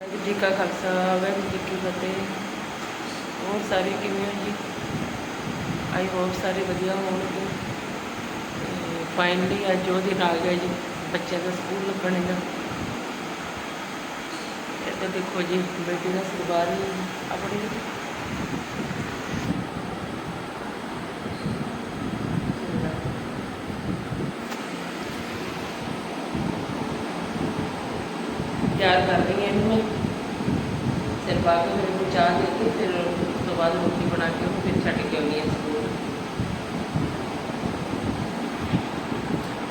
ਵਾਹਿਗੁਰੂ ਜੀ ਕਾ ਖਾਲਸਾ, ਵਾਹਿਗੁਰੂ ਜੀ ਕੀ ਫਤਿਹ। ਹੋਰ ਸਾਰੇ ਕਿਵੇਂ ਹੋ ਜੀ? ਆਈ ਹੋਪ ਸਾਰੇ ਵਧੀਆ ਹੋਣਗੇ। ਫਾਈਨਲੀ ਅੱਜ ਉਹ ਦਿਨ ਆ ਗਿਆ ਜੀ, ਬੱਚਿਆਂ ਦਾ ਸਕੂਲ ਲੱਗਣੇ ਦਾ ਇੱਥੇ ਦੇਖੋ ਜੀ, ਬੇਟੀ ਦਾ ਸਰਬਾਰ ਆਪਣੀ ਤਿਆਰ ਕਰ ਰਹੀ ਹਾਂ ਇਹਨੂੰ ਮੈਂ। ਸਿਰ ਪਾ ਕੇ ਫਿਰ ਇਹਨੂੰ ਚਾਹ ਦੇ ਕੇ ਫਿਰ ਉਸ ਤੋਂ ਬਾਅਦ ਰੋਟੀ ਬਣਾ ਕੇ ਉਹਨੂੰ ਫਿਰ ਛੱਡ ਕੇ ਆਉਂਦੀ ਹਾਂ ਸਕੂਲ।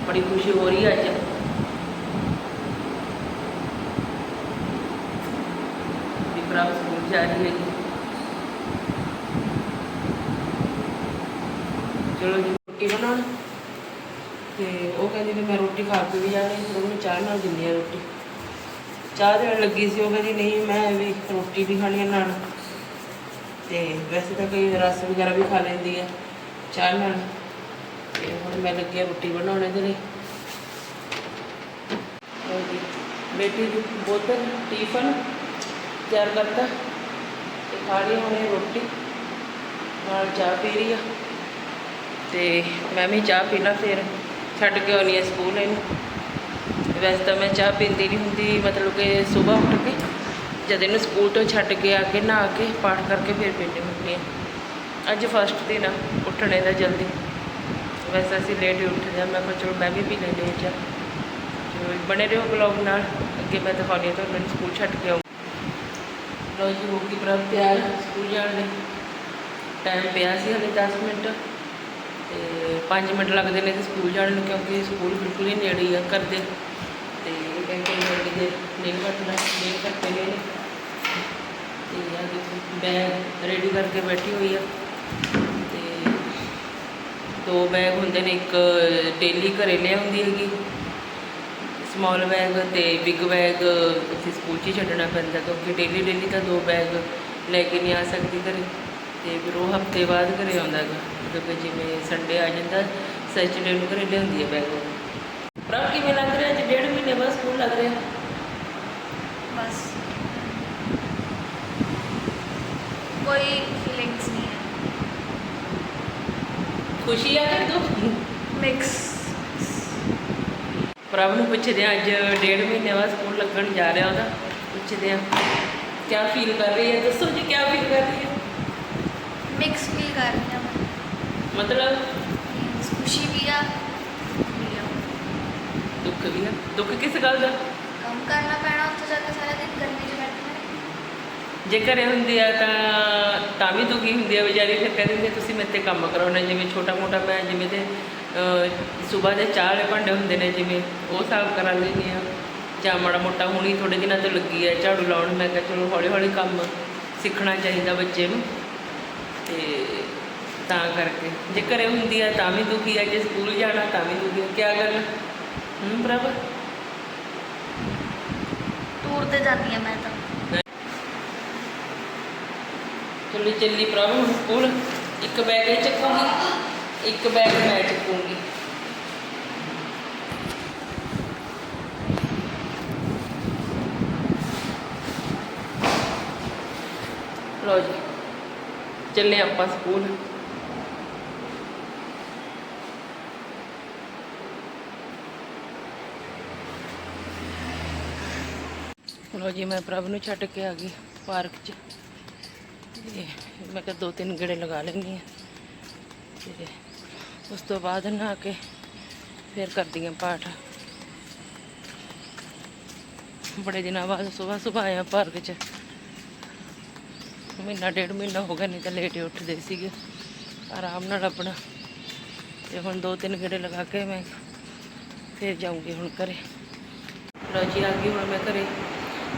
ਬੜੀ ਖੁਸ਼ੀ ਹੋ ਰਹੀ ਹੈ ਅੱਜ। ਵੀ ਪ੍ਰਭ ਸਕੂਲ ਜਾ ਰਹੀ ਹੈ ਜੀ। ਚਲੋ ਜੀ, ਰੋਟੀ ਬਣਾਉਣ। ਤੇ ਉਹ ਕਹਿੰਦੀ ਵੀ ਮੈਂ ਰੋਟੀ ਖਾ ਕੇ ਵੀ ਜਾਣੀ ਫਿਰ ਉਹਨੂੰ ਚਾਹ ਨਾਲ ਦਿੰਦੀ ਆ ਰੋਟੀ। ਚਾਹ ਦੇਣ ਲੱਗੀ ਸੀ, ਉਹ ਕਹਿੰਦੀ, ਨਹੀਂ, ਮੈਂ ਵੀ ਰੋਟੀ ਵੀ ਖਾਣੀ ਹੈ ਨਾਲ। ਤੇ ਵੈਸੇ ਤਾਂ ਕੋਈ ਰਸ ਵਗੈਰਾ ਵੀ ਖਾ ਲੈਂਦੀ ਹੈ ਚਾਹ ਨਾਲ। ਤੇ ਹੁਣ ਮੈਂ ਲੱਗੀ ਹਾਂ ਰੋਟੀ ਬਣਾਉਣ ਇਹਦੇ ਲਈ ਬੇਟੀ ਦੀ ਬੋਤਲ, ਟਿਫਨ ਤਿਆਰ ਕਰਤਾ ਤੇ ਖਾ ਲਈ ਹੁਣ ਇਹ ਰੋਟੀ। ਨਾਲ ਚਾਹ ਪੀ ਰਹੀ ਆ। ਤੇ ਮੈਂ ਵੀ ਚਾਹ ਪੀਣਾ ਫਿਰ, ਛੱਡ ਕੇ ਆਉਣੀ ਹੈ ਸਕੂਲ ਇਹਨੂੰ। ਵੈਸੇ ਤਾਂ ਮੈਂ ਚਾਹ ਪੀਂਦੀ ਨਹੀਂ ਹੁੰਦੀ ਮਤਲਬ ਕਿ ਸਵੇਰ ਉੱਠ ਕੇ ਜਦ ਇਹਨੂੰ ਸਕੂਲ ਤੋਂ ਛੱਡ ਕੇ ਆ ਕੇ ਨਹਾ ਕੇ ਪਾਠ ਕਰਕੇ ਫਿਰ ਪੀਂਦੀ ਹੁੰਦੀ ਹਾਂ। ਅੱਜ ਫਸਟ ਦਿਨ ਆ ਉੱਠਣੇ ਦਾ ਜਲਦੀ। ਵੈਸੇ ਅਸੀਂ ਲੇਟ ਹੀ ਉੱਠਦੇ ਹਾਂ ਮੈਂ ਕਿਹਾ ਚਲੋ ਮੈਂ ਵੀ ਪੀ ਲੈਂਦੀ ਹਾਂ ਚਾਹ। ਚਲੋ ਜੀ, ਬਣੇ ਰਹੋ ਬਲੌਗ ਨਾਲ ਅੱਗੇ ਮੈਂ ਦਿਖਾਉਂਦੀ ਹਾਂ ਤੁਹਾਨੂੰ ਸਕੂਲ ਛੱਡ ਕੇ ਆਉਂ ਲੋ ਜੀ ਹੋ ਗਈ ਪ੍ਰਭ ਤਿਆਰ ਸਕੂਲ ਜਾਣ ਲਈ। ਟਾਈਮ ਪਿਆ ਸੀ ਹਲੇ 10 ਮਿੰਟ। ਤੇ 5 ਮਿੰਟ ਲੱਗਦੇ ਨੇ ਤੇ ਸਕੂਲ ਜਾਣ ਨੂੰ ਕਿਉਂਕਿ ਸਕੂਲ ਬਿਲਕੁਲ ਹੀ ਨੇੜੇ ਹੀ ਆ ਕਰਦੇ ਦੇ ਨੇਲ ਕੱਟਣਾ ਨੇਲ ਕੱਟੇ ਨੇ। ਤੇ ਆ ਦੇਖੋ ਬੈਗ ਰੈਡੀ ਕਰਕੇ ਬੈਠੀ ਹੋਈ ਆ। ਤੇ ਦੋ ਬੈਗ ਹੁੰਦੇ ਨੇ, ਇੱਕ ਡੇਲੀ ਘਰੇ ਲਿਆਉਂਦੀ ਹੈਗੀ। ਸਮਾਲ ਬੈਗ ਤੇ ਬਿਗ ਬੈਗ ਉੱਥੇ ਸਕੂਲ 'ਚ ਹੀ ਛੱਡਣਾ ਪੈਂਦਾ, ਕਿਉਂਕਿ ਡੇਲੀ ਡੇਲੀ ਤਾਂ ਦੋ ਬੈਗ ਲੈ ਕੇ ਨਹੀਂ ਆ ਸਕਦੀ ਘਰੇ। ਤੇ ਫਿਰ ਉਹ ਹਫ਼ਤੇ ਬਾਅਦ ਘਰੇ ਆਉਂਦਾ ਹੈਗਾ, ਕਿਉਂਕਿ ਜਿਵੇਂ ਸੰਡੇ ਆ ਜਾਂਦਾ ਸੈਚਰਡੇ ਨੂੰ ਘਰੇ ਲਿਆਉਂਦੀ ਹੈ ਬੈਗ ਉਹ। ਪ੍ਰਭ ਕਿਵੇਂ ਲੱਗ ਰਿਹਾ? ਅੱਜ ਡੇਢ ਮਹੀਨੇ ਬਾਅਦ ਸਕੂਲ ਲੱਗ ਰਿਹਾ। ਬਸ। ਕੋਈ ਫੀਲਿੰਗਸ ਨਹੀਂ ਹੈ। ਖੁਸ਼ੀ ਆ ਕਿ ਦੁੱਖ ਮਿਕਸ ਪ੍ਰਭ ਨੂੰ ਪੁੱਛਦੇ ਆ ਅੱਜ ਡੇਢ ਮਹੀਨੇ ਬਾਅਦ ਸਕੂਲ ਲੱਗਣ ਜਾ ਰਿਹਾ ਉਹਦਾ। ਪੁੱਛਦੇ ਆ ਕੀ ਫੀਲ ਕਰ ਰਹੀ ਹੈ? ਦੱਸੋ ਜੀ ਕੀ ਫੀਲ ਕਰ ਰਹੀ ਹੈ? ਮਿਕਸ ਫੀਲ ਕਰ ਰਹੀ ਹਾਂ ਮਤਲਬ? ਖੁਸ਼ੀ ਵੀ ਆ। ਦੁੱਖ ਵੀ ਆ। ਦੁੱਖ ਕਿਸ ਗੱਲ ਦਾ? ਕਰਨਾ ਪੈਣਾ, ਉੱਥੇ ਜਾ ਕੇ ਸਾਰਾ ਦਿਨ ਗਰਮੀ 'ਚ ਬੈਠਣਾ। ਜੇ ਘਰੇ ਹੁੰਦੀ ਆ ਤਾਂ ਤਾਂ ਵੀ ਦੁਖੀ ਹੁੰਦੀ ਆ ਵਿਚਾਰੀ, ਫਿਰ ਕਹਿੰਦੇ ਹੁੰਦੇ ਤੁਸੀਂ ਮੇਰੇ ਤੇ ਕੰਮ ਕਰਾਉਣਾ ਜਿਵੇਂ ਛੋਟਾ ਮੋਟਾ ਮੈਂ, ਜਿਵੇਂ ਤੇ ਸਵੇਰ ਦੇ ਚਾਹ ਵਾਲੇ ਭਾਂਡੇ ਹੁੰਦੇ ਨੇ, ਜਿਵੇਂ ਉਹ ਸਾਫ਼ ਕਰਾ ਲੈਂਦੀ ਆ ਜਾਂ ਮਾੜਾ ਮੋਟਾ ਹੁਣੀ ਥੋੜੇ ਦਿਨਾਂ ਤੋਂ ਲੱਗੀ ਆ ਝਾੜੂ ਲਾਉਣ, ਮੈਂ ਕਿਹਾ ਚਲੋ ਹੌਲੀ ਹੌਲੀ ਕੰਮ ਸਿੱਖਣਾ ਚਾਹੀਦਾ ਬੱਚੇ ਨੂੰ। ਤੇ ਤਾਂ ਕਰਕੇ, ਜੇ ਘਰੇ ਹੁੰਦੀ ਆ ਤਾਂ ਵੀ ਦੁਖੀ ਆ, ਜੇ ਸਕੂਲ ਜਾਣਾ ਤਾਂ ਵੀ ਦੁਖੀ ਆ। ਕੀ ਗੱਲ ਹੂੰ ਪ੍ਰਭ ਟੂਰ ਤੇ ਜਾਂਦੀ ਹਾਂ ਮੈਂ ਤਾਂ ਚਲੋ ਚੱਲੀ ਪ੍ਰਭ ਹੁਣ ਸਕੂਲ ਇੱਕ ਬੈਗ ਇਹ ਚੱਕੂਗੀ ਇੱਕ ਬੈਗ ਮੈਂ ਚੱਕੂਗੀ ਲੋ ਜੀ ਚੱਲੇ ਆਪਾਂ ਸਕੂਲ ਲੋ ਜੀ, ਮੈਂ ਪ੍ਰਭ ਨੂੰ ਛੱਡ ਕੇ ਆ ਗਈ ਪਾਰਕ 'ਚ। ਮੈਂ ਕਿਹਾ ਦੋ ਤਿੰਨ ਗੇੜੇ ਲਗਾ ਲੈਂਦੀ ਹਾਂ। ਤੇ ਉਸ ਤੋਂ ਬਾਅਦ ਨਹਾ ਕੇ ਫਿਰ ਕਰਦੀ ਹਾਂ ਪਾਠ। ਬੜੇ ਦਿਨਾਂ ਬਾਅਦ ਸਵੇਰ ਸਵੇਰ ਆਇਆ ਪਾਰਕ 'ਚ। ਮਹੀਨਾ ਡੇਢ ਮਹੀਨਾ ਹੋ ਗਿਆ, ਨਹੀਂ ਤਾਂ ਲੇਟ ਉੱਠਦੇ ਸੀਗੇ। ਆਰਾਮ ਨਾਲ ਆਪਣਾ। ਤੇ ਹੁਣ ਦੋ ਤਿੰਨ ਗੇੜੇ ਲਗਾ ਕੇ ਮੈਂ ਫਿਰ ਜਾਊਂਗੀ ਹੁਣ ਘਰੇ। ਲਓ ਜੀ, ਆ ਗਈ ਹੁਣ ਮੈਂ ਘਰੇ।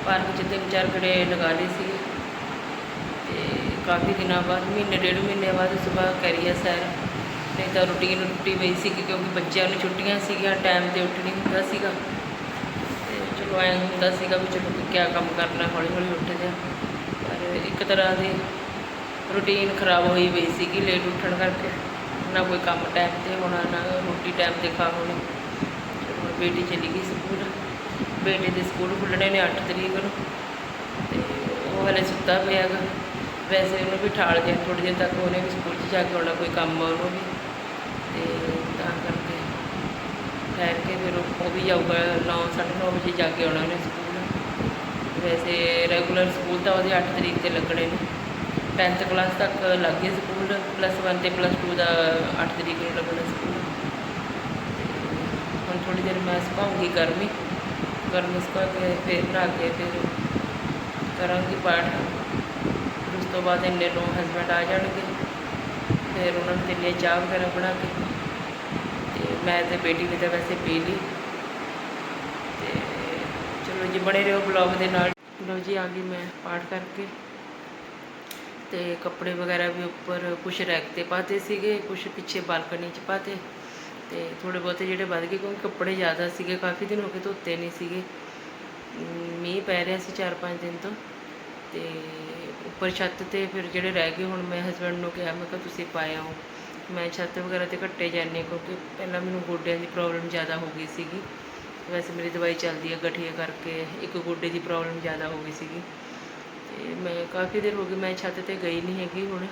ਪਾਰਕ 'ਚ ਤਿੰਨ ਚਾਰ ਗੇੜੇ ਲਗਾ ਲਏ ਸੀਗੇ। ਤੇ ਕਾਫੀ ਦਿਨਾਂ ਬਾਅਦ, ਮਹੀਨੇ, ਡੇਢ ਮਹੀਨੇ ਬਾਅਦ ਸਵੇਰ ਕਰੀਆ ਸੈਰ। ਨਹੀਂ ਤਾਂ ਰੁਟੀਨ ਟੁੱਟੀ ਪਈ ਸੀ ਕਿਉਂਕਿ ਬੱਚਿਆਂ ਨੂੰ ਛੁੱਟੀਆਂ ਸੀਗੀਆਂ ਟਾਈਮ ਤੇ ਉੱਠ ਨਹੀਂ ਹੁੰਦਾ ਸੀਗਾ। ਤੇ ਚਲੋ ਐਂ ਹੁੰਦਾ ਸੀਗਾ ਵੀ ਚਲੋ ਕਿਆ ਕੰਮ ਕਰਨਾ ਹੌਲੀ ਹੌਲੀ ਉੱਠਦੇ ਆ ਪਰ ਇੱਕ ਤਰ੍ਹਾਂ ਦੀ ਰੁਟੀਨ ਖਰਾਬ ਹੋਈ ਪਈ ਸੀਗੀ ਲੇਟ ਉੱਠਣ ਕਰਕੇ। ਨਾ ਕੋਈ ਕੰਮ ਟਾਈਮ ਤੇ ਹੋਣਾ, ਨਾ ਰੋਟੀ ਟਾਈਮ ਤੇ ਖਾ ਹੋਣੀ। ਬੇਟੀ ਚਲੀ ਗਈ ਸਕੂਲ। ਬੇਟੇ ਦੇ ਸਕੂਲ ਖੁੱਲ੍ਹਣੇ ਨੇ 8 ਤਰੀਕ ਨੂੰ ਹਲੇ ਸੁੱਤਾ ਪਿਆ ਗਾ ਵੈਸੇ ਉਹਨੂੰ ਵੀ ਠਾਲ ਕੇ ਥੋੜੀ ਦੇਰ ਤੱਕ ਉਹਨੇ ਵੀ ਸਕੂਲ 'ਚ ਜਾ ਕੇ ਆਉਣਾ, ਕੋਈ ਕੰਮ ਆ ਉਹਨੂੰ ਵੀ। ਤੇ ਤਾਂ ਕਰਕੇ ਠਹਿਰ ਕੇ ਫਿਰ ਉਹ ਵੀ ਜਾਊਗਾ 9:30 ਵਜੇ ਜਾ ਕੇ ਆਉਣਾ ਉਹਨੇ ਸਕੂਲ। ਵੈਸੇ ਰੈਗੂਲਰ ਸਕੂਲ ਤਾਂ ਉਹਦੇ 8 ਤਰੀਕ ਤੇ ਲੱਗਣੇ ਨੇ। 10th ਕਲਾਸ ਤੱਕ ਲੱਗ ਗਏ ਸਕੂਲ, ਪਲੱਸ 1 ਤੇ ਪਲੱਸ 2 ਦਾ 8 ਤਰੀਕ ਨੂੰ ਲੱਗਣਾ ਸਕੂਲ। ਹੁਣ ਥੋੜੀ ਦੇਰ ਮੈਂ ਸੁਕਾਉਂਗੀ ਗਰਮੀ। ਗਰਮੀ ਸੁਕਾ ਕੇ ਫਿਰ ਨਹਾ ਕੇ ਫਿਰ ਕਰਾਂਗੀ ਪਾਠ। ਫਿਰ ਉਸ ਤੋਂ ਬਾਅਦ ਇੰਨੇ ਨੂੰ ਹਸਬੈਂਡ ਆ ਜਾਣਗੇ। ਫਿਰ ਉਹਨਾਂ ਨੂੰ ਦਿੰਦੇ ਚਾਹ ਵਗੈਰਾ ਬਣਾ ਕੇ ਤੇ ਮੈਂ ਤੇ ਬੇਟੀ ਨੇ ਤਾਂ ਵੈਸੇ ਪੀ ਲਈ। ਤੇ ਚਲੋ ਜੀ, ਬਣੇ ਰਹੋ ਬਲੌਗ ਦੇ ਨਾਲ। ਲਓ ਜੀ, ਆ ਗਈ ਮੈਂ ਪਾਠ ਕਰਕੇ। ਤੇ ਕੱਪੜੇ ਵਗੈਰਾ ਵੀ ਉੱਪਰ ਕੁਝ ਰੈਕ ਤੇ ਪਾਤੇ ਸੀਗੇ ਕੁਝ ਪਿੱਛੇ ਬਾਲਕਨੀ 'ਚ ਪਾਤੇ। ਤੇ ਥੋੜੇ ਬਹੁਤੇ ਜਿਹੜੇ ਵੱਧ ਗਏ ਕਿਉਂਕਿ ਕੱਪੜੇ ਜ਼ਿਆਦਾ ਸੀਗੇ, ਕਾਫੀ ਦਿਨ ਹੋ ਗਏ ਧੋਤੇ ਨਹੀਂ ਸੀਗੇ। ਮੀਂਹ ਪੈ ਰਿਹਾ ਸੀ 4-5 ਦਿਨ ਤੋਂ ਤੇ ਉੱਪਰ ਛੱਤ ਤੇ ਫਿਰ ਜਿਹੜੇ ਰਹਿ ਗਏ, ਹੁਣ ਮੈਂ ਹਸਬੰਡ ਨੂੰ ਕਿਹਾ, ਮੈਂ ਕਿਹਾ ਤੁਸੀਂ ਪਾਇਆ ਹੋ ਮੈਂ ਛੱਤ ਵਗੈਰਾ ਤੇ ਘੱਟੇ ਜਾਂਦੇ ਕਿਉਂਕਿ ਪਹਿਲਾਂ ਮੈਨੂੰ ਗੋਡਿਆਂ ਦੀ ਪ੍ਰੋਬਲਮ ਜ਼ਿਆਦਾ ਹੋ ਗਈ ਸੀਗੀ। ਵੈਸੇ ਮੇਰੀ ਦਵਾਈ ਚੱਲਦੀ ਹੈ ਗਠੀਏ ਕਰਕੇ, ਇੱਕ ਗੋਡੇ ਦੀ ਪ੍ਰੋਬਲਮ ਜ਼ਿਆਦਾ ਹੋ ਗਈ ਸੀਗੀ। ਤੇ ਮੈਂ ਕਾਫੀ ਦਿਨ ਹੋ ਗਈ ਮੈਂ ਛੱਤ ਤੇ ਗਈ ਨਹੀਂ ਹੈਗੀ ਹੁਣ।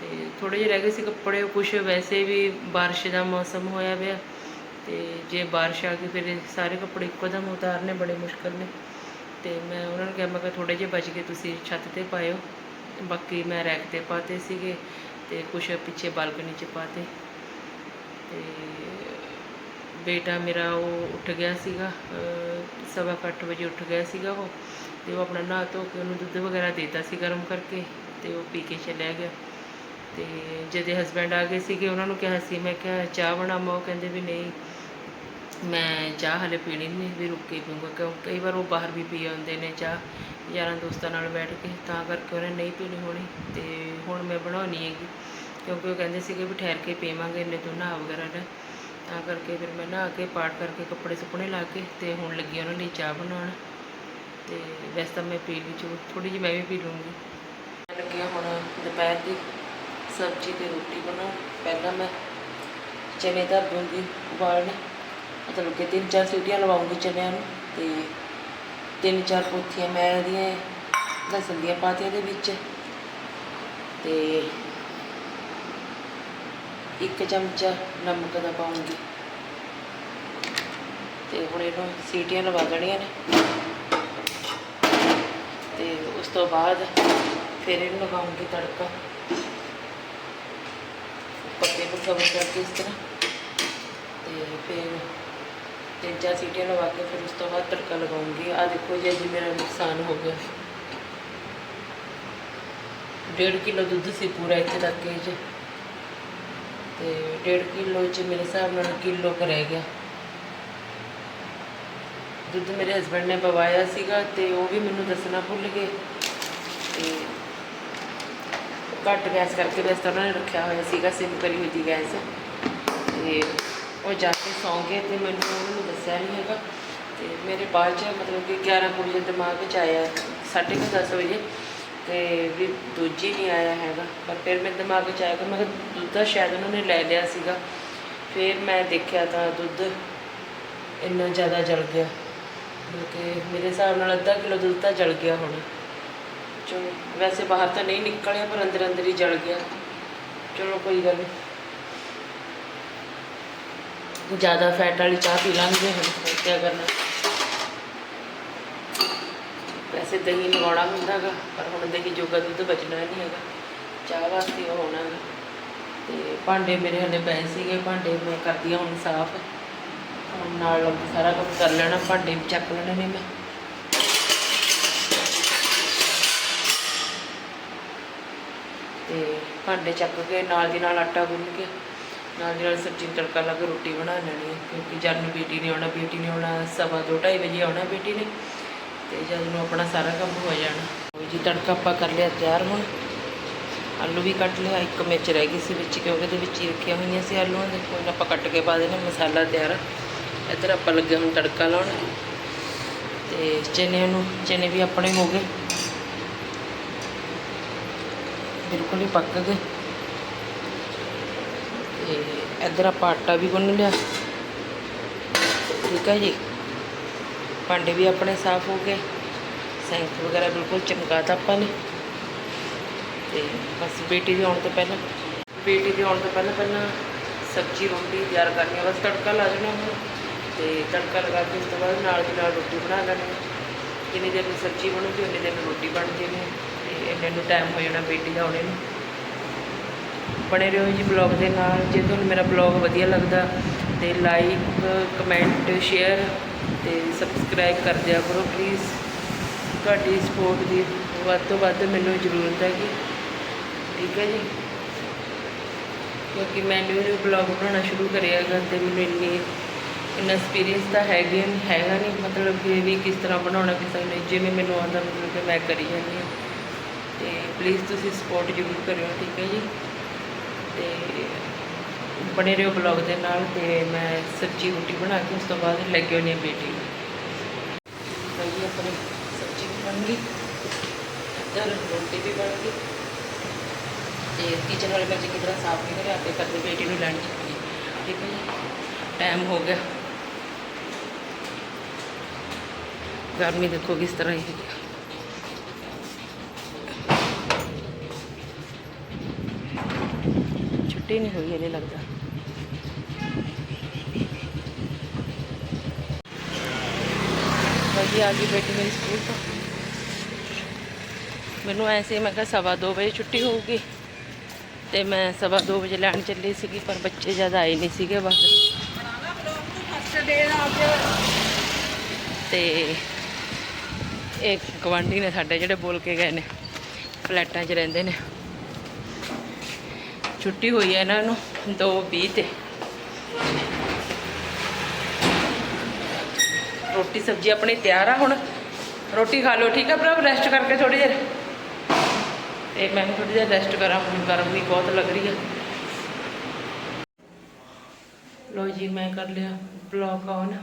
ਤੇ ਥੋੜੇ ਜਿਹੇ ਰਹਿ ਗਏ ਸੀ ਕੱਪੜੇ ਕੁਝ ਵੈਸੇ ਵੀ ਬਾਰਿਸ਼ ਦਾ ਮੌਸਮ ਹੋਇਆ ਪਿਆ ਤੇ ਜੇ ਬਾਰਿਸ਼ ਆ ਗਈ ਫਿਰ ਸਾਰੇ ਕੱਪੜੇ ਇੱਕੋ ਦਮ ਉਤਾਰਨੇ ਬੜੇ ਮੁਸ਼ਕਲ ਨੇ। ਤੇ ਮੈਂ ਉਹਨਾਂ ਨੂੰ ਕਿਹਾ, ਮੈਂ ਕਿਹਾ ਥੋੜੇ ਜਿਹੇ ਬਚ ਗਏ, ਤੁਸੀਂ ਛੱਤ ਤੇ ਪਾਇਓ। ਬਾਕੀ ਮੈਂ ਰੈਕ ਤੇ ਪਾਤੇ ਸੀਗੇ ਤੇ ਕੁਝ ਪਿੱਛੇ ਬਾਲਕਨੀ 'ਚ ਪਾਤੇ। ਤੇ ਬੇਟਾ ਮੇਰਾ ਉਹ ਉੱਠ ਗਿਆ ਸੀਗਾ ਸਵਾ ਕੁ ਅੱਠ ਵਜੇ ਉੱਠ ਗਿਆ ਸੀਗਾ ਉਹ। ਤੇ ਉਹ ਆਪਣਾ ਨਹਾ ਧੋ ਕੇ ਉਹਨੂੰ ਦੁੱਧ ਵਗੈਰਾ ਦੇਤਾ ਸੀ ਗਰਮ ਕਰਕੇ ਤੇ ਉਹ ਪੀ ਕੇ ਚਲਿਆ ਗਿਆ। ਤੇ ਜਿਹਦੇ ਹਸਬੈਂਡ ਆ ਗਏ ਸੀਗੇ, ਉਹਨਾਂ ਨੂੰ ਕਿਹਾ ਸੀ, ਮੈਂ ਕਿਹਾ ਚਾਹ ਬਣਾਵਾਂ, ਉਹ ਕਹਿੰਦੇ ਵੀ ਨਹੀਂ, ਮੈਂ ਚਾਹ ਹਲੇ ਪੀਣੀ ਨਹੀਂ ਵੀ ਰੁੱਕ ਕੇ ਪੀਊਂਗਾ, ਕਿਉਂ, ਕਈ ਵਾਰ ਉਹ ਬਾਹਰ ਵੀ ਪੀ ਆਉਂਦੇ ਨੇ ਚਾਹ, ਯਾਰਾਂ ਦੋਸਤਾਂ ਨਾਲ ਬੈਠ ਕੇ, ਤਾਂ ਕਰਕੇ ਉਹਨੇ ਨਹੀਂ ਪੀਣੀ ਹੋਣੀ, ਤੇ ਹੁਣ ਮੈਂ ਬਣਾਉਣੀ ਹੈਗੀ, ਕਿਉਂਕਿ ਉਹ ਕਹਿੰਦੇ ਸੀਗੇ ਵੀ ਠਹਿਰ ਕੇ ਪੀਵਾਂਗੇ ਇੰਨੇ ਤੋਂ ਨਹਾ ਵਗੈਰਾ ਲੈ ਤਾਂ ਕਰਕੇ ਫਿਰ ਮੈਂ ਨਹਾ ਕੇ, ਪਾਠ ਕਰਕੇ ਕੱਪੜੇ ਸੁੱਕਣੇ ਲਾ ਕੇ, ਤੇ ਹੁਣ ਲੱਗੀ ਉਹਨਾਂ ਲਈ ਚਾਹ ਬਣਾਉਣ, ਤੇ ਵੈਸੇ ਤਾਂ ਮੈਂ ਪੀ ਲਈ ਚੋ ਥੋੜੀ ਜਿਹੀ ਮੈਂ ਵੀ ਪੀ ਲੂੰਗੀ ਮੈਂ ਲੱਗੀ ਹੁਣ ਦੁਪਹਿਰ ਦੀ। ਸਬਜ਼ੀ ਤੇ ਰੋਟੀ ਬਣਾਉ ਪਹਿਲਾਂ ਮੈਂ ਚਨੇ ਧਰ ਦੂੰਗੀ ਉਬਾਲਣੇ। ਮਤਲਬ ਕਿ ਤਿੰਨ ਚਾਰ ਸੀਟੀਆਂ ਲਵਾਉਂਗੀ ਚਨਿਆਂ ਨੂੰ ਤੇ ਤਿੰਨ ਚਾਰ ਪੋਥੀਆਂ ਮੈਂ ਇਹਦੀਆਂ ਲਸਣ ਦੀਆਂ ਪਾਤੀਆਂ ਦੇ ਵਿੱਚ ਤੇ ਇੱਕ ਚਮਚਾ ਨਮਕ ਦਾ ਪਾਉਂਗੀ। ਤੇ ਹੁਣ ਇਹਨੂੰ ਸੀਟੀਆਂ ਲਵਾ ਦੇਣੀਆਂ ਨੇ। ਤੇ ਉਸ ਤੋਂ ਬਾਅਦ ਫਿਰ ਇਹਨੂੰ ਲਗਾਉਂਗੀ ਤੜਕਾ। ਪੱਤੇ ਨੂੰ ਕਵਰ ਕਰਕੇ ਇਸ ਤਰ੍ਹਾਂ? ਤੇ ਫਿਰ ਤਿੰਨ ਚਾਰ ਸੀਟੀਆਂ ਲਵਾ ਕੇ ਫਿਰ ਉਸ ਤੋਂ ਬਾਅਦ ਤੜਕਾ ਲਗਾਉਂਗੀ। ਆ ਦੇਖੋ ਜੀ, ਅੱਜ ਮੇਰਾ ਨੁਕਸਾਨ ਹੋ ਗਿਆ। ਡੇਢ ਕਿਲੋ ਦੁੱਧ ਸੀ ਪੂਰਾ ਇੱਥੇ ਤੱਕ ਇਹ 'ਚ ਤੇ ਡੇਢ ਕਿਲੋ 'ਚ ਮੇਰੇ ਹਿਸਾਬ ਨਾਲ ਕਿਲੋ ਕੁ ਰਹਿ ਗਿਆ। ਦੁੱਧ ਮੇਰੇ ਹਸਬੰਡ ਨੇ ਪਵਾਇਆ ਸੀਗਾ ਤੇ ਉਹ ਵੀ ਮੈਨੂੰ ਦੱਸਣਾ ਭੁੱਲ ਗਏ। ਤੇ ਘੱਟ ਗੈਸ ਕਰਕੇ ਵੈਸੇ ਤਾਂ ਉਹਨਾਂ ਨੇ ਰੱਖਿਆ ਹੋਇਆ ਸੀਗਾ, ਸਿਮ ਕਰੀ ਹੋਈ ਸੀ ਗੈਸ। ਤੇ ਉਹ ਜਾ ਕੇ ਸੌਂ ਗਏ ਤੇ ਮੈਨੂੰ ਉਹਨਾਂ ਨੇ ਦੱਸਿਆ ਨਹੀਂ ਹੈਗਾ। ਤੇ ਮੇਰੇ ਬਾਅਦ ਚ ਮਤਲਬ ਕਿ 11 ਕੁ ਵਜੇ ਦਿਮਾਗ ਵਿੱਚ ਆਇਆ, ਸਾਢੇ ਕੁ ਦਸ ਵਜੇ। ਤੇ ਵੀ ਦੂਜੀ ਨਹੀਂ ਆਇਆ ਹੈਗਾ, ਪਰ ਫਿਰ ਮੇਰੇ ਦਿਮਾਗ ਵਿੱਚ ਆਇਆ ਕਿ ਮੈਂ ਦੁੱਧ ਸ਼ਾਇਦ ਉਹਨਾਂ ਨੇ ਲੈ ਲਿਆ ਸੀਗਾ। ਫਿਰ ਮੈਂ ਦੇਖਿਆ ਤਾਂ ਦੁੱਧ ਇੰਨਾ ਜ਼ਿਆਦਾ ਜਲ ਗਿਆ। ਬਲਕਿ ਮੇਰੇ ਹਿਸਾਬ ਨਾਲ ਅੱਧਾ ਕਿਲੋ ਦੁੱਧ ਤਾਂ ਜਲ ਗਿਆ ਹੁਣ। ਚਲੋ ਵੈਸੇ ਬਾਹਰ ਤਾਂ ਨਹੀਂ ਨਿਕਲਿਆ, ਪਰ ਅੰਦਰ ਅੰਦਰ ਹੀ ਜਲ ਗਿਆ। ਚਲੋ ਕੋਈ ਗੱਲ ਨਹੀਂ। ਜ਼ਿਆਦਾ ਫੈਟ ਵਾਲੀ ਚਾਹ ਪੀ ਲਾਂਗੇ ਹੁਣ ਕੀ ਕਰਨਾ। ਵੈਸੇ ਦਹੀਂ ਲਗਾਉਣਾ ਹੁੰਦਾ ਗਾ, ਪਰ ਹੁਣ ਦਹੀਂ ਜੋਗਾ ਦੁੱਧ ਬਚਣਾ ਨਹੀਂ ਹੈਗਾ। ਚਾਹ ਵਾਸਤੇ ਉਹ ਹੋਣਾ ਗਾ। ਤੇ ਭਾਂਡੇ ਮੇਰੇ ਹਲੇ ਪਏ ਸੀਗੇ, ਭਾਂਡੇ ਮੈਂ ਕਰਦੀ ਹਾਂ ਹੁਣ ਸਾਫ਼। ਹੁਣ ਨਾਲ ਸਾਰਾ ਕੰਮ ਕਰ ਲੈਣਾ, ਭਾਂਡੇ ਵੀ ਚੱਕ ਲੈਣੇ ਨੇ ਮੈਂ। ਤੇ ਭਾਂਡੇ ਚੱਕ ਕੇ ਨਾਲ ਦੀ ਨਾਲ ਆਟਾ ਗੁੰਨ ਕੇ, ਨਾਲ ਦੀ ਨਾਲ ਸਬਜ਼ੀ ਤੜਕਾ ਲਾ ਕੇ ਰੋਟੀ ਬਣਾ ਲੈਣੀ ਕਿਉਂਕਿ ਜਦ ਨੂੰ ਬੇਟੀ ਨੇ ਆਉਣਾ, ਬੇਟੀ ਨੇ ਆਉਣਾ, ਸਵਾ ਦੋ ਢਾਈ ਵਜੇ ਆਉਣਾ ਬੇਟੀ ਨੇ, ਤੇ ਜਦ ਨੂੰ ਆਪਣਾ ਸਾਰਾ ਕੰਮ ਹੋ ਜਾਣਾ। ਜੀ ਤੜਕਾ ਆਪਾਂ ਕਰ ਲਿਆ, ਤਿਆਰ ਹੁਣ। ਆਲੂ ਵੀ ਕੱਟ ਲਿਆ, ਇੱਕ ਮਿਰਚ ਰਹਿ ਗਈ ਸੀ ਵਿੱਚ, ਕਿਉਂਕਿ ਉਹਦੇ ਵਿੱਚ ਹੀ ਰੱਖੀਆਂ ਹੋਈਆਂ ਸੀ ਆਲੂਆਂ ਦੇ। ਹੁਣ ਆਪਾਂ ਕੱਟ ਕੇ ਪਾ ਦੇਣਾ, ਮਸਾਲਾ ਤਿਆਰ ਇੱਧਰ ਆਪਾਂ ਲੱਗੇ ਹੁਣ ਤੜਕਾ ਲਾਉਣ। ਤੇ ਚਨੇ ਨੂੰ, ਚਨੇ ਵੀ ਆਪਣੇ ਹੋ ਗਏ। ਬਿਲਕੁਲ ਹੀ ਪੱਕ ਗਏ। ਤੇ ਇੱਧਰ ਆਪਾਂ ਆਟਾ ਵੀ ਗੁੰਨ ਲਿਆ। ਠੀਕ ਹੈ ਜੀ। ਭਾਂਡੇ ਵੀ ਆਪਣੇ ਸਾਫ਼ ਹੋ ਗਏ। ਸੈਂਕ ਵਗੈਰਾ ਬਿਲਕੁਲ ਚਮਕਾਤਾ ਆਪਾਂ ਨੇ। ਤੇ ਬਸ ਬੇਟੀ ਦੇ ਆਉਣ ਤੋਂ ਪਹਿਲਾਂ ਬੇਟੀ ਦੇ ਆਉਣ ਤੋਂ ਪਹਿਲਾਂ ਪਹਿਲਾਂ ਸਬਜ਼ੀ, ਰੋਟੀ ਤਿਆਰ ਕਰਨੀ ਆ। ਬਸ ਤੜਕਾ ਲਾ ਦੇਣਾ ਹੁਣ ਤੇ ਤੜਕਾ ਲਗਾ ਕੇ ਉਸ ਤੋਂ ਬਾਅਦ ਨਾਲ ਦੀ ਨਾਲ ਰੋਟੀ ਬਣਾ ਲੈਣੀ ਆ। ਜਿੰਨੀ ਦੇਰ ਨੂੰ ਸਬਜ਼ੀ ਬਣੂਗੀ, ਉਨੀ ਦੇਰ ਨੂੰ ਰੋਟੀ ਬਣ ਜਾਣੀ ਆ ਤੇ ਇੰਨੇ ਨੂੰ ਟਾਈਮ ਹੋ ਜਾਣਾ ਬੇਟੀ ਦਾ ਆਉਣੇ ਨੂੰ। ਬਣੇ ਰਹੋ ਜੀ ਬਲੌਗ ਦੇ ਨਾਲ। ਜੇ ਤੁਹਾਨੂੰ ਮੇਰਾ ਬਲੌਗ ਵਧੀਆ ਲੱਗਦਾ ਤੇ ਲਾਈਕ ਕਮੈਂਟ ਸ਼ੇਅਰ ਤੇ ਸਬਸਕ੍ਰਾਈਬ ਕਰ ਦਿਆ ਕਰੋ ਪਲੀਜ਼ ਤੁਹਾਡੀ ਸਪੋਰਟ ਦੀ ਵੱਧ ਤੋਂ ਵੱਧ ਮੈਨੂੰ ਜ਼ਰੂਰਤ ਹੈਗੀ। ਠੀਕ ਹੈ ਜੀ? ਕਿਉਂਕਿ ਮੈਂ ਨਿਊ ਨਿਊ ਬਲੌਗ ਬਣਾਉਣਾ ਸ਼ੁਰੂ ਕਰਿਆ ਹੈਗਾ ਤੇ ਮੈਨੂੰ ਇੰਨੀ ਇੰਨਾ ਐਕਸਪੀਰੀਅੰਸ ਤਾਂ ਹੈਗੇ ਹੈਗਾ ਨਹੀਂ ਮਤਲਬ ਕਿ ਵੀ ਕਿਸ ਤਰ੍ਹਾਂ ਬਣਾਉਣਾ, ਕਿਸ ਤਰ੍ਹਾਂ ਨਹੀਂ। ਜਿਵੇਂ ਮੈਨੂੰ ਆਉਂਦਾ ਮਤਲਬ ਕਿ ਮੈਂ ਕਰੀ ਜਾਂਦੀ ਹਾਂ। ਤੇ ਪਲੀਜ਼ ਤੁਸੀਂ ਸਪੋਰਟ ਜ਼ਰੂਰ ਕਰਿਓ, ਠੀਕ ਹੈ ਜੀ? ਤੇ ਬਣੇ ਰਹੋ ਬਲੌਗ ਦੇ ਨਾਲ ਤੇ ਮੈਂ ਸਬਜ਼ੀ ਰੋਟੀ ਬਣਾ ਕੇ ਉਸ ਤੋਂ ਬਾਅਦ ਲੈ ਕੇ ਆਉਣੀ ਆ ਬੇਟੀ ਨੂੰ ਭਾਈ ਆਪਣੀ ਸਬਜ਼ੀ ਵੀ ਬਣ ਗਈ। ਇੱਧਰ ਰੋਟੀ ਵੀ ਬਣ ਗਈ। ਤੇ ਕਿਚਨ ਵਾਲੇ ਮੈਂ ਚੰਗੀ ਤਰ੍ਹਾਂ ਸਾਫ਼ ਨਹੀਂ ਕਰਿਆ, ਤੇ ਕਰਦੇ ਬੇਟੀ ਨੂੰ ਲੈਣ ਚੱਲੀ ਠੀਕ ਹੈ ਜੀ? ਟਾਈਮ ਹੋ ਗਿਆ। ਗਰਮੀ ਦੇਖੋ ਕਿਸ ਤਰ੍ਹਾਂ ਹੈ ਛੁੱਟੀ ਨਹੀਂ ਹੋਈ ਇਹਨੇ ਲੱਗਦਾ ਭਾਜੀ ਆ ਗਈ ਬੇਟੀ ਮੇਰੀ ਸਕੂਲ ਤੋਂ ਮੈਨੂੰ ਐਸੇ ਮੈਂ ਕਿਹਾ ਸਵਾ ਦੋ ਵਜੇ ਛੁੱਟੀ ਹੋਊਗੀ ਤੇ ਮੈਂ ਸਵਾ ਦੋ ਵਜੇ ਲੈਣ ਚੱਲੀ ਸੀਗੀ ਪਰ ਬੱਚੇ ਜ਼ਿਆਦਾ ਆਏ ਨਹੀਂ ਸੀਗੇ ਬਸ ਤੇ ਇਹ ਗਵਾਂਢੀ ਨੇ ਸਾਡੇ ਜਿਹੜੇ ਬੋਲ ਕੇ ਗਏ ਨੇ, ਫਲੈਟਾਂ 'ਚ ਰਹਿੰਦੇ ਨੇ। ਛੁੱਟੀ ਹੋਈ ਹੈ ਇਹਨਾਂ ਨੂੰ 2:20 ਤੇ। ਰੋਟੀ ਸਬਜ਼ੀ ਆਪਣੀ ਤਿਆਰ ਆ ਹੁਣ। ਰੋਟੀ ਖਾ ਲਓ, ਠੀਕ ਆ ਭਰਾ? ਰੈਸਟ ਕਰਕੇ ਥੋੜੀ ਦੇਰ। ਤੇ ਮੈਂ ਥੋੜੀ ਦੇਰ ਰੈਸਟ ਕਰਾਂ, ਹੁਣ ਗਰਮੀ ਬਹੁਤ ਲੱਗ ਰਹੀ ਹੈ ਲੋ ਜੀ, ਮੈਂ ਕਰ ਲਿਆ ਬਲੌਗ ਆਨ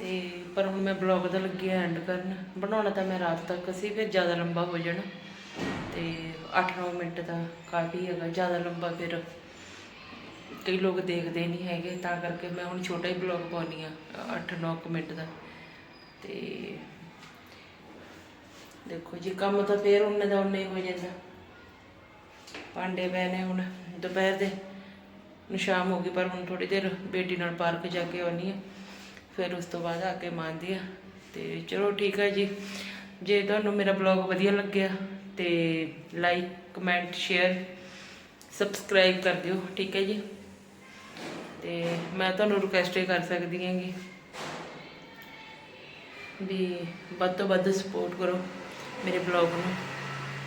ਤੇ ਪਰ ਹੁਣ ਮੈਂ ਬਲੌਗ ਦਾ ਲੱਗੀ ਐਂਡ ਕਰਨ। ਬਣਾਉਣਾ ਤਾਂ ਮੈਂ ਰਾਤ ਤੱਕ ਸੀ, ਫਿਰ ਜ਼ਿਆਦਾ ਲੰਬਾ ਹੋ ਜਾਣਾ। ਤੇ 8-9 ਮਿੰਟ ਦਾ ਕਾਫੀ ਹੈਗਾ, ਜ਼ਿਆਦਾ ਲੰਬਾ ਫਿਰ ਕਈ ਲੋਕ ਦੇਖਦੇ ਨਹੀਂ ਹੈਗੇ, ਤਾਂ ਕਰਕੇ ਮੈਂ ਹੁਣ ਛੋਟਾ ਹੀ ਬਲੌਗ ਪਾਉਣੀ ਆ 8-9 ਮਿੰਟ ਦਾ। ਤੇ ਦੇਖੋ ਜੀ, ਕੰਮ ਤਾਂ ਫੇਰ ਉਹਨੇ ਦਾ ਉਹਨੇ ਹੀ ਹੋ ਜਾਂਦਾ। ਭਾਂਡੇ ਪਏ ਨੇ ਹੁਣ, ਦੁਪਹਿਰ ਦੇ। ਨੂੰ ਸ਼ਾਮ ਹੋ ਗਈ, ਪਰ ਹੁਣ ਥੋੜੀ ਦੇਰ ਬੇਟੀ ਨਾਲ ਪਾਰਕ ਜਾ ਕੇ ਆਉਣੀ ਆ ਫਿਰ ਉਸ ਤੋਂ ਬਾਅਦ ਆ ਕੇ ਮਾਂਦੀ ਆ। ਤੇ ਚਲੋ ਠੀਕ ਹੈ ਜੀ। ਜੇ ਤੁਹਾਨੂੰ ਮੇਰਾ ਬਲੌਗ ਵਧੀਆ ਲੱਗਿਆ ਤੇ ਲਾਈਕ ਕਮੈਂਟ ਸ਼ੇਅਰ ਸਬਸਕ੍ਰਾਈਬ ਕਰ ਦਿਓ, ਠੀਕ ਹੈ ਜੀ। ਤੇ ਮੈਂ ਤੁਹਾਨੂੰ ਰਿਕੁਐਸਟ ਇਹ ਕਰ ਸਕਦੀ ਹਾਂਗੀ ਵੀ ਵੱਧ ਤੋਂ ਵੱਧ ਸਪੋਰਟ ਕਰੋ ਮੇਰੇ ਬਲੌਗ ਨੂੰ।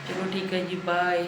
ਚਲੋ ਠੀਕ ਹੈ ਜੀ ਬਾਏ